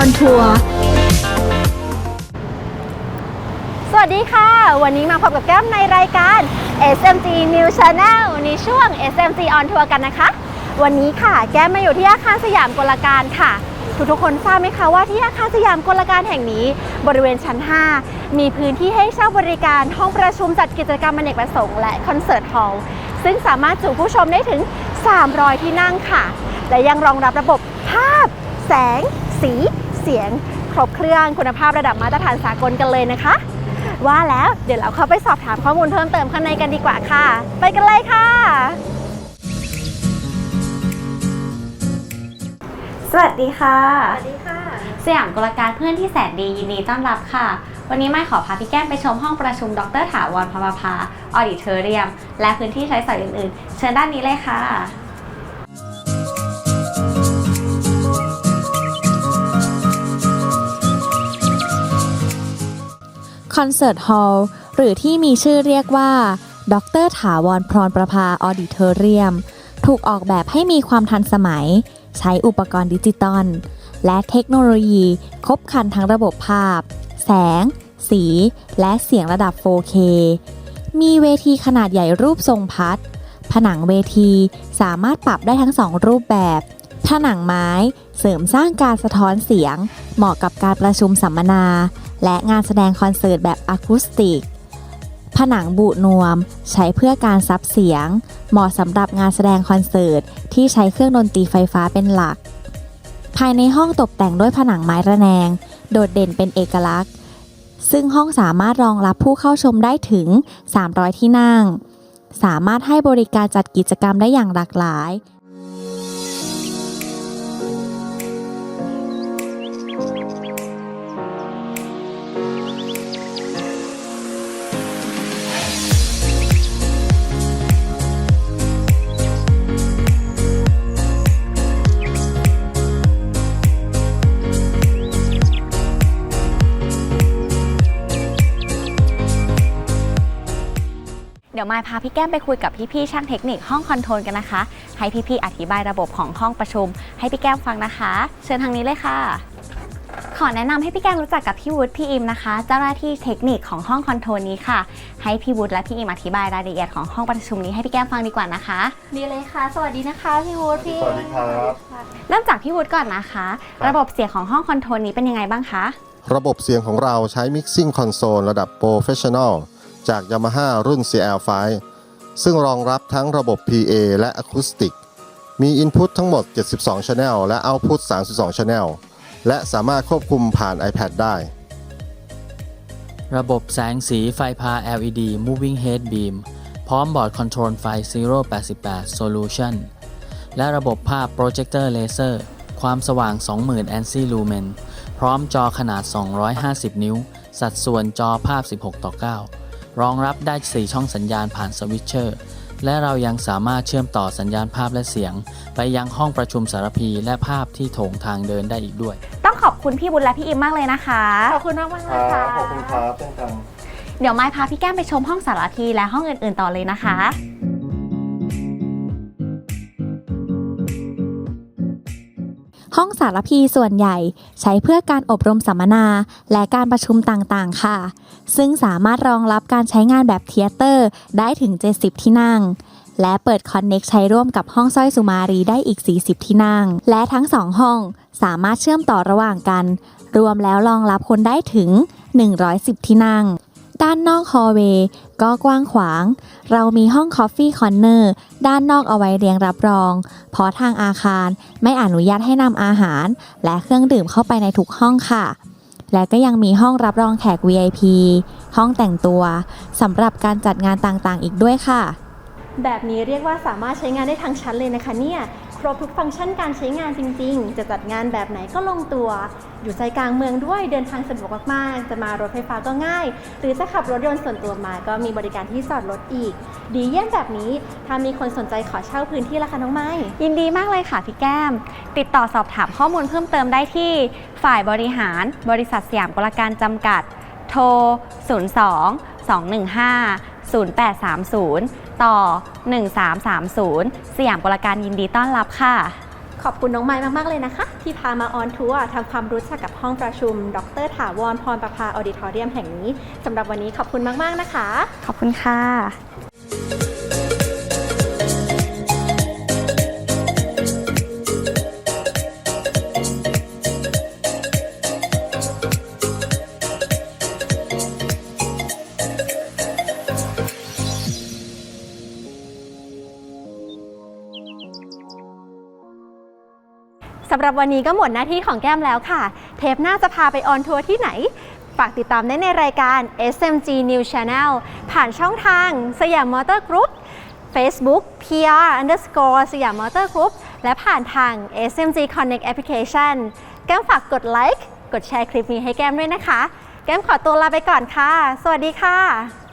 on Tour สวัสดีค่ะ วันนี้มาพบกับแก้มในรายการ SMG New Channel ในช่วง SMG on Tour กันนะคะ วันนี้ค่ะ แก้มมาอยู่ที่อาคารสยามกลการค่ะ ทุกๆคนทราบไหมคะว่าที่อาคารสยามกลการแห่งนี้ บริเวณชั้น 5 มีพื้นที่ให้เช่าบริการห้องประชุมจัดกิจกรรมอเนกประสงค์และคอนเสิร์ตฮอลล์ซึ่งสามารถจุผู้ชมได้ถึง 300 ที่นั่งค่ะ และยังรองรับระบบภาพ แสง สี เสียงครบเครื่องคุณภาพระดับมาตรฐานสากลกันเลยนะคะ ว่าแล้วเดี๋ยวเราเข้าไปสอบถามข้อมูลเพิ่มเติมข้างในกันดีกว่าค่ะ ไปกันเลยค่ะ สวัสดีค่ะ สวัสดีค่ะ สยามกลการเพื่อนที่แสนดียินดีต้อนรับค่ะ วันนี้ไม่ขอพาพี่แก้มไปชมห้องประชุมดรถาวรพมพาออดิเทอเรียม และพื้นที่ใช้สอยอื่นๆ เชิญด้านนี้เลยค่ะ อนเสิร์ตฮอลล์หรือที่มีชื่อเรียกว่าดรถาวรพรประภาออดิเทอเรียม ถูกออกแบบให้มีความทันสมัย ใช้อุปกรณ์ดิจิตอล และเทคโนโลยีครบครันทั้งระบบภาพ แสง สี และเสียงระดับ 4K มีเวทีขนาดใหญ่รูปทรงพัด ผนังเวทีสามารถปรับได้ทั้งสองรูปแบบ ผนังไม้เสริมสร้างการสะท้อนเสียง เหมาะกับการประชุมสัมมนา และงานแสดงคอนเสิร์ตแบบอะคูสติก ผนังบุนวม ใช้เพื่อการซับเสียง เหมาะสำหรับงานแสดงคอนเสิร์ตที่ใช้เครื่องดนตรีไฟฟ้าเป็นหลัก ภายในห้องตกแต่งด้วยผนังไม้ระแนง โดดเด่นเป็นเอกลักษณ์ ซึ่งห้องสามารถรองรับผู้เข้าชมได้ถึง 300 ที่นั่ง สามารถให้บริการจัดกิจกรรมได้อย่างหลากหลาย ดี๋ยวมายพาพี่แก้มไปคุยกับพี่ๆช่างเทคนิคห้องคอนโทรลกันนะคะ ให้พี่ๆอธิบายระบบของห้องประชุม ให้พี่แก้มฟังนะคะ เชิญทางนี้เลยค่ะ ขอแนะนำให้พี่แก้มรู้จักกับพี่วุฒิพี่อิมนะคะ เจ้าหน้าที่เทคนิคของห้องคอนโทรลนี้ค่ะ ให้พี่วุฒิและพี่อิมอธิบายรายละเอียดของห้องประชุมนี้ให้พี่แก้มฟังดีกว่านะคะ ดีเลยค่ะ สวัสดีนะคะพี่วูดพี่สวัสดีครับ เริ่มจากพี่วุฒิก่อนนะคะครับระบบเสียงของห้องคอนโทรลนี้เป็นยังไงบ้างคะ ระบบเสียงของเราใช้ Mixing Console ระดับ Professional จาก Yamaha รุ่น CL5 ซึ่งรองรับทั้งระบบ PA และ Acoustic มี Input ทั้งหมด 72 Channel และ Output 32 Channel และสามารถควบคุมผ่าน iPad ได้ ระบบแสงสีไฟพา LED Moving Head Beam พร้อมบอร์ดคอนโทรลไฟ 088 Solution และระบบภาพ Projector Laser ความสว่าง 20,000 ANSI Lumen พร้อมจอขนาด 250 นิ้ว สัดส่วนจอภาพ 16 ต่อ 9 รองรับได้ 4 ช่องสัญญาณผ่านสวิตเชอร์ และเรายังสามารถเชื่อมต่อสัญญาณภาพและเสียง ไปยังห้องประชุมสารพีและภาพที่โถงทางเดินได้อีกด้วย ต้องขอบคุณพี่วุฒิและพี่อิมมากเลยนะคะ ขอบคุณมากมากๆนะคะขอบคุณครับเช่นกันเดี๋ยวไม้พาพี่แก้มไปชมห้องสารพีและห้องอื่นๆต่อเลยนะคะ ห้องสารพีส่วนใหญ่ใช้เพื่อการอบรมสัมมนา และการประชุมต่างๆ ค่ะ ซึ่งสามารถรองรับการใช้งานแบบเทเตอร์ได้ถึง 70 ที่นั่ง และเปิดคอนเน็กใช้ร่วมกับห้องสร้อยสุมารีได้อีก 40 ที่นั่ง และทั้ง2ห้องสามารถเชื่อมต่อระหว่างกัน รวมแล้วรองรับคนได้ถึง 110 ที่นั่ง ด้านนอกฮอลเวย์ก็กว้างขวาง เรามีห้องคอฟฟี่คอนเนอร์ด้านนอกเอาไว้เรียงรับรอง เพราะทางอาคารไม่อนุญาตให้นำอาหาร และเครื่องดื่มเข้าไปในทุกห้องค่ะ และก็ยังมีห้องรับรองแขก VIP ห้องแต่งตัวสำหรับการจัดงานต่างๆ อีกด้วยค่ะ แบบนี้เรียกว่าสามารถใช้งานได้ทั้งชั้นเลยนะคะเนี่ย ครบทุกฟังก์ชันการใช้งานจริง ๆ จะจัดงานแบบไหนก็ลงตัว อยู่ใจกลางเมืองด้วยเดินทางสะดวกมากๆ จะมารถไฟฟ้าก็ง่าย หรือจะขับรถยนต์ส่วนตัวมาก็มีบริการที่จอดรถอีก ดีเยี่ยมแบบนี้ ถ้ามีคนสนใจขอเช่าพื้นที่ละคะน้องไม้ ยินดีมากเลยค่ะพี่แก้ม ติดต่อสอบถามข้อมูลเพิ่มเติมได้ที่ฝ่ายบริหาร บริษัทสยามกลการจำกัด โทร 02 215 0830 ต่อ 1330 สยามกลการยินดีต้อนรับค่ะ ขอบคุณน้องไม้มาก ๆ เลยนะคะ ที่พามาออนทัวร์ทำความรู้จักกับห้องประชุม ดรถาวรพรประภาออดิทอเรียมแห่งนี้สำหรับวันนี้ขอบคุณมาก ๆ นะคะ ขอบคุณค่ะ สำหรับวันนี้ก็หมดหน้าที่ของแก้มแล้วค่ะ เทปหน้าจะพาไปออนทัวร์ที่ไหน ฝากติดตามได้ในรายการ SMG New Channel ผ่านช่องทางสยามมอเตอร์กรุ๊ป Facebook PR underscore สยามมอเตอร์กรุ๊ปและผ่านทาง SMG Connect Application แก้มฝากกดไลค์ กดแชร์คลิปนี้ให้แก้มด้วยนะคะ แก้มขอตัวลาไปก่อนค่ะ สวัสดีค่ะ